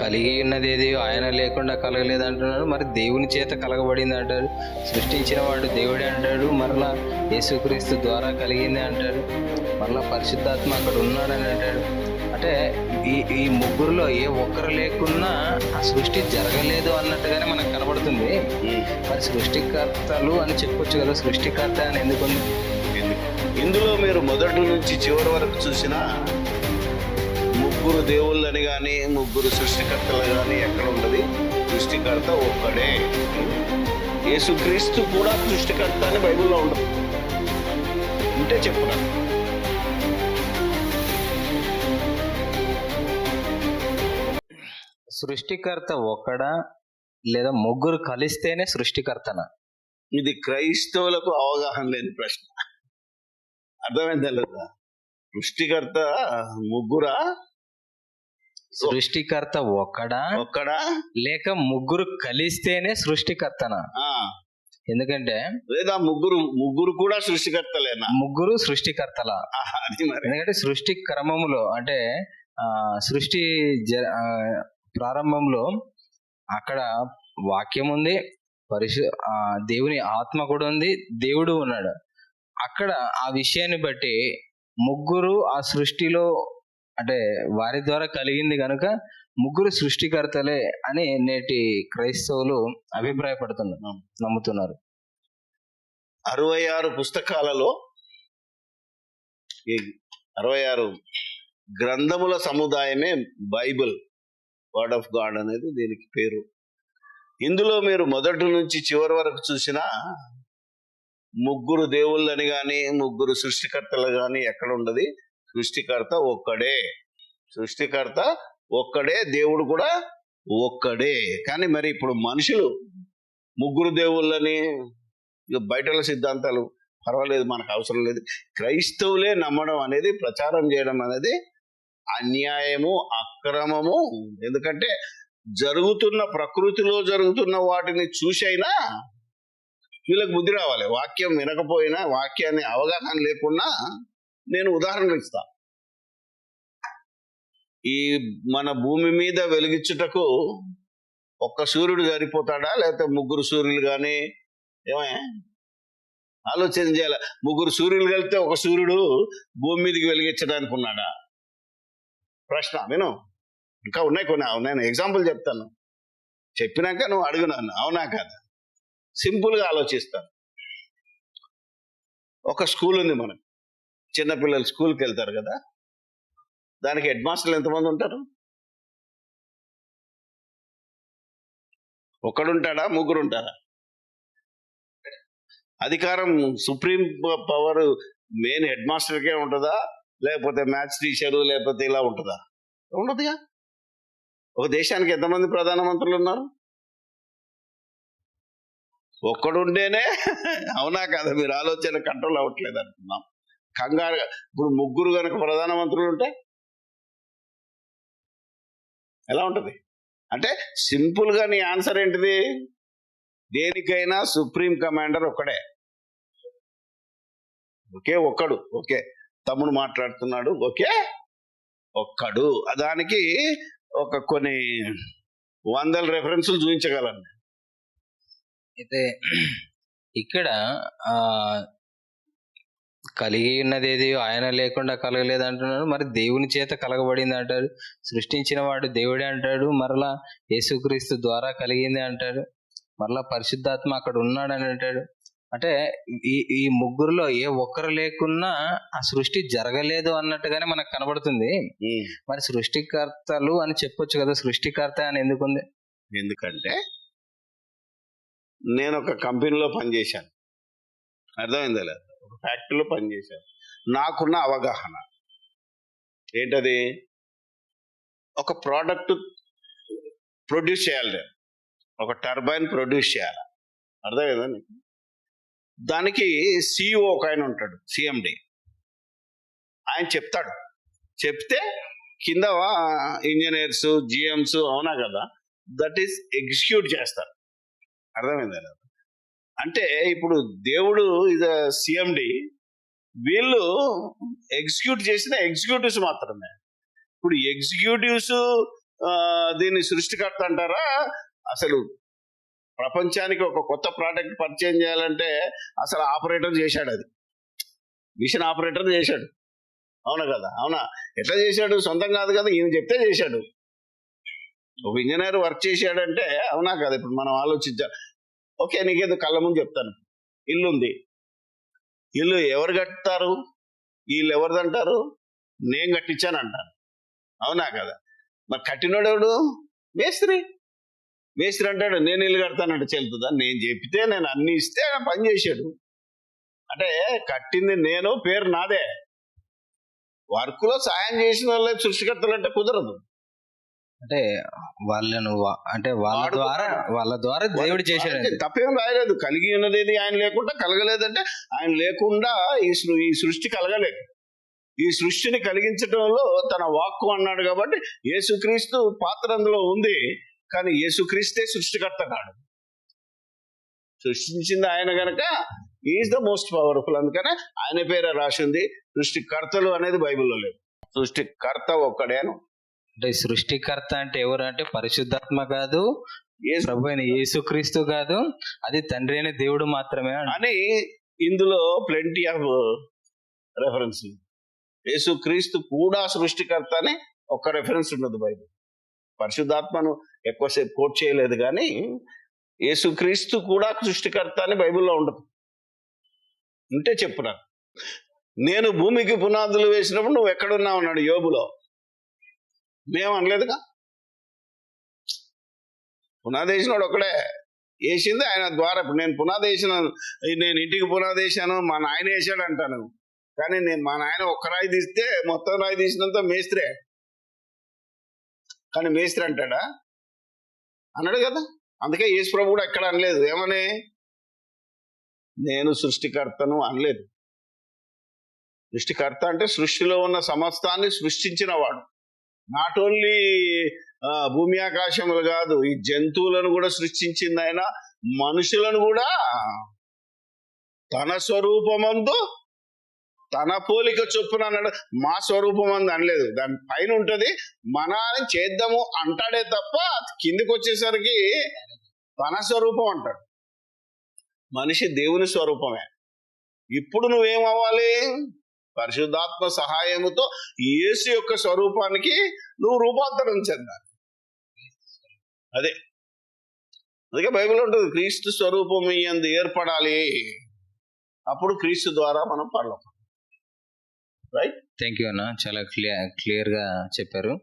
కలిగి ఉన్నది ఆయన లేకుండా కలగలేదు అంటున్నాడు మరి దేవుని చేత కలగబడింది అంటాడు. సృష్టించిన వాడు దేవుడే అంటాడు. మరలా యేసుక్రీస్తు ద్వారా కలిగింది అంటాడు. మరలా పరిశుద్ధాత్మ అక్కడ ఉన్నాడని అంటాడు. అంటే ఈ ఈ ముగ్గురులో ఏ ఒక్కరు లేకున్నా ఆ సృష్టి జరగలేదు అన్నట్టుగానే మనకు కనబడుతుంది. మరి సృష్టికర్తలు అని చెప్పొచ్చు కదా సృష్టికర్త అని ఎందుకు? ఇందులో మీరు మొదటి నుంచి చివరి వరకు చూసినా ముగ్గురు దేవుళ్ళని కానీ ముగ్గురు సృష్టికర్తలు కానీ ఎక్కడ ఉండదు సృష్టికర్త ఒక్కడే. యేసుక్రీస్తు కూడా సృష్టికర్త అని బైబిల్లో ఉండదు. ఉంటే చెప్పురా సృష్టికర్త ఒక్కడా లేదా ముగ్గురు కలిస్తేనే సృష్టికర్తన? ఇది క్రైస్తవులకు అవగాహన లేని ప్రశ్న. అర్థమైందా లేదా? సృష్టికర్త ముగ్గురా? సృష్టికర్త ఒక్కడా? ఒక్కడా? లేక ముగ్గురు కలిస్తేనే సృష్టికర్తన? ఎందుకంటే లేదా ముగ్గురు ముగ్గురు కూడా సృష్టికర్తలేనా? ముగ్గురు సృష్టికర్తల. ఎందుకంటే సృష్టి క్రమములో అంటే ఆ సృష్టి ప్రారంభంలో అక్కడ వాక్యం ఉంది పరిశు ఆ, దేవుని ఆత్మ కూడా ఉంది దేవుడు ఉన్నాడు. అక్కడ ఆ విషయాన్ని బట్టి ముగ్గురు ఆ సృష్టిలో అంటే వారి ద్వారా కలిగింది కనుక ముగ్గురు సృష్టికర్తలే అని నేటి క్రైస్తవులు అభిప్రాయపడుతున్నారు నమ్ముతున్నారు. అరవై ఆరు పుస్తకాలలో ఈ అరవై ఆరు గ్రంథముల సముదాయమే బైబిల్ వర్డ్ ఆఫ్ గాడ్ అనేది దీనికి పేరు. ఇందులో మీరు మొదటి నుంచి చివరి వరకు చూసిన ముగ్గురు దేవుళ్ళని కానీ ముగ్గురు సృష్టికర్తలు కానీ ఎక్కడ ఉండదు? సృష్టికర్త ఒక్కడే. సృష్టికర్త ఒక్కడే దేవుడు కూడా ఒక్కడే. కానీ మరి ఇప్పుడు మనుషులు ముగ్గురు దేవుళ్ళని బయటల సిద్ధాంతాలు పర్వాలేదు మనకు అవసరం లేదు. క్రైస్తవులే నమ్మడం అనేది ప్రచారం చేయడం అనేది అన్యాయము అక్రమము. ఎందుకంటే జరుగుతున్న ప్రకృతిలో జరుగుతున్న వాటిని చూసైనా వీళ్ళకి బుద్ధి రావాలి. వాక్యం వినకపోయినా వాక్యాన్ని అవగాహన లేకున్నా నేను ఉదాహరణ ఇస్తా. ఈ మన భూమి మీద వెలిగించుటకు ఒక్క సూర్యుడు సరిపోతాడా లేకపోతే ముగ్గురు సూర్యులు కానీ ఏమే? ఆలోచన చేయాలి? ముగ్గురు సూర్యులు కలిపితే ఒక సూర్యుడు భూమి మీదకి వెలిగించడానికి ఉన్నాడా ప్రశ్న విను. ఇంకా ఉన్నాయి కొన్ని నేను ఎగ్జాంపుల్ చెప్తాను. చెప్పినాక నువ్వు అడుగునాను అవునా కాదా? సింపుల్గా ఆలోచిస్తాను. ఒక స్కూల్ ఉంది మనకు. చిన్నపిల్లలు స్కూల్కి వెళ్తారు కదా? దానికి హెడ్ మాస్టర్లు ఎంతమంది ఉంటారు? ఒక్కడుంటాడా ముగ్గురు ఉంటారా అధికారం సుప్రీం పవర్ మెయిన్ హెడ్ మాస్టర్కే ఉంటుందా? లేకపోతే మ్యాథ్స్ టీచరు లేకపోతే ఇలా ఉంటుందా? ఉండదుగా. ఒక దేశానికి ఎంతమంది ప్రధానమంత్రులు ఉన్నారు? ఒక్కడుంటేనే అవునా కదా? మీరు ఆలోచన కంట్రోల్ అవ్వట్లేదు అనుకున్నాం. కంగారు ఇప్పుడు ముగ్గురు కనుక ప్రధానమంత్రులు ఉంటే ఎలా ఉంటుంది? అంటే సింపుల్గా నీ ఆన్సర్ ఏంటిది? దేనికైనా సుప్రీం కమాండర్ ఒక్కడే. ఒకే ఒక్కడు ఓకే తమ్ముడు మాట్లాడుతున్నాడు ఓకే ఒక్కడు. దానికి ఒక కొన్ని వందల రెఫరెన్సులు చూపించగలను అయితే ఇక్కడ కలిగి ఉన్నది ఏది ఆయన లేకుండా కలగలేదు అంటున్నాడు మరి దేవుని చేత కలగబడింది అంటాడు. సృష్టించిన వాడు దేవుడే అంటాడు. మరలా యేసుక్రీస్తు ద్వారా కలిగింది అంటాడు. మరలా పరిశుద్ధాత్మ అక్కడ ఉన్నాడని అంటాడు. అంటే ఈ ఈ ముగ్గురులో ఏ ఒక్కరు లేకున్నా ఆ సృష్టి జరగలేదు అన్నట్టుగానే మనకు కనబడుతుంది. మరి సృష్టికర్తలు అని చెప్పొచ్చు కదా. సృష్టికర్త అని ఎందుకుంది ఎందుకంటే నేను ఒక కంపెనీలో పనిచేశాను. అర్థమైందా లేదా? ఒక ఫ్యాక్టరీలో పనిచేశాను. నాకున్న అవగాహన. ఏంటది? ఒక ప్రోడక్ట్ ప్రొడ్యూస్ చేయాలి నేను. ఒక టర్బైన్ ప్రొడ్యూస్ చేయాలి. అర్థం నీకు? దానికి సిఇఓ ఒక ఆయన ఉంటాడు సిఎండి. ఆయన చెప్తాడు. చెప్తే కింద ఇంజనీర్స్ జిఎంస్ అవునా కదా? దట్ ఈస్ ఎగ్జిక్యూట్ చేస్తారు. అర్థమైందా లేదా? అంటే ఇప్పుడు దేవుడు ఇది సిఎండి. వీళ్ళు ఎగ్జిక్యూట్ చేసిన ఎగ్జిక్యూటివ్స్ మాత్రమే. ఇప్పుడు ఎగ్జిక్యూటివ్స్ ఆ, దీన్ని సృష్టికర్త అంటారా? అసలు ప్రపంచానికి ఒక కొత్త ప్రోడక్ట్ పరిచయం చేయాలంటే అసలు ఆపరేటర్ చేశాడు అది. మిషన్ ఆపరేటర్ చేశాడు. అవునా కదా? అవునా? ఎట్లా చేశాడు? సొంతం కాదు కదా? ఈయన చెప్తే చేశాడు. ఒక ఇంజనీర్ వర్క్ చేశాడంటే అవునా కదా? ఇప్పుడు మనం ఆలోచించాలి. ఓకే నీకేదో? కళ్ళ ముందు చెప్తాను. ఇల్లు ఉంది ఇల్లు ఎవరు కట్టుతారు వీళ్ళు ఎవరిదంటారు నేను కట్టించాను అంటాను అవునా కదా? మరి కట్టినోడెవడు? మేస్త్రి. మేస్త్రి అంటాడు నేను ఇల్లు కడతానంటే చెల్తుందా నేను చెప్తే నేను అన్ని ఇస్తే ఆయన పని చేశాడు. అంటే కట్టింది నేను పేరు నాదే. వర్క్లో సాయం చేసిన వాళ్ళే సృష్టికర్తలు అంటే కుదరదు. అంటే వాళ్ళను అంటే వాళ్ళ. ద్వారా వాళ్ళ ద్వారా దేవుడు చేశాడండి. తప్పేం రాయలేదు. కలిగి ఉన్నది ఆయన లేకుండా కలగలేదంటే ఆయన లేకుండా ఈ ఈ సృష్టి కలగలేదు. ఈ సృష్టిని కలిగించడంలో తన వాక్కు అన్నాడు కాబట్టి యేసుక్రీస్తు పాత్ర అందులో ఉంది కానీ యేసుక్రీస్తే సృష్టికర్త కాడు. సృష్టించింది ఆయన గనక ఈజ్ ద మోస్ట్ పవర్ఫుల్. అందుకనే ఆయన పేరే రాసింది సృష్టికర్తలు అనేది బైబిల్లో లేదు. సృష్టికర్త ఒక్కడే అని అంటే సృష్టికర్త అంటే ఎవరు అంటే పరిశుద్ధాత్మ కాదు ప్రభు అయిన యేసుక్రీస్తు కాదు అది తండ్రి అయిన దేవుడు మాత్రమే. అని ఇందులో ప్లెంటీ ఆఫ్ రెఫరెన్స్ యేసు క్రీస్తు కూడా సృష్టికర్త అని ఒక్క రెఫరెన్స్ ఉండదు బైబిల్. పరిశుద్ధాత్మను ఎక్కువసేపు కోట్ చేయలేదు కానీ యేసుక్రీస్తు కూడా సృష్టికర్త అని బైబిల్లో ఉండదు. ఉంటే చెప్పు నాకు నేను భూమికి పునాదులు వేసినప్పుడు నువ్వు ఎక్కడున్నావు అన్నాడు యోబులో. మేము అనలేదుగా. పునాది వేసినోడు ఒకడే వేసింది ఆయన ద్వారా ఇప్పుడు నేను పునాది వేసిన నేను ఇంటికి పునాది వేసాను మా నాయన వేసాడు అంటాను కానీ నేను మా నాయన ఒక్క రాయి తీస్తే మొత్తం రాయి తీసినంత మేస్త్రే. కానీ మేస్త్రి అంటాడా? అన్నాడు కదా. అందుకే యేసు ప్రభు కూడా ఎక్కడ అనలేదు. ఏమని? నేను సృష్టికర్తను అనలేదు. సృష్టికర్త అంటే సృష్టిలో ఉన్న సమస్తాన్ని సృష్టించిన వాడు నాట్ ఓన్లీ భూమి ఆకాశములు కాదు ఈ జంతువులను కూడా సృష్టించింది ఆయన. మనుషులను కూడా తన స్వరూపమందు తన పోలిక చొప్పున అన్నాడు. మా స్వరూపం అంది అనలేదు. దాని పైన ఉంటుంది మన అని చేద్దాము అంటాడే తప్ప కిందికి వచ్చేసరికి తన స్వరూపం అంటాడు. మనిషి దేవుని స్వరూపమే. ఇప్పుడు నువ్వేం అవ్వాలి? పరిశుద్ధాత్మ సహాయముతో యేసు యొక్క స్వరూపానికి నువ్వు రూపాంతరం చెందాలి. అదే. అందుకే బైబిల్ ఉంటుంది క్రీస్తు స్వరూపం ఎందు ఏర్పడాలి. అప్పుడు క్రీస్తు ద్వారా మనం పడలేం. థ్యాంక్ యూ అన్న చాలా క్లియర్ క్లియర్గా చెప్పారు.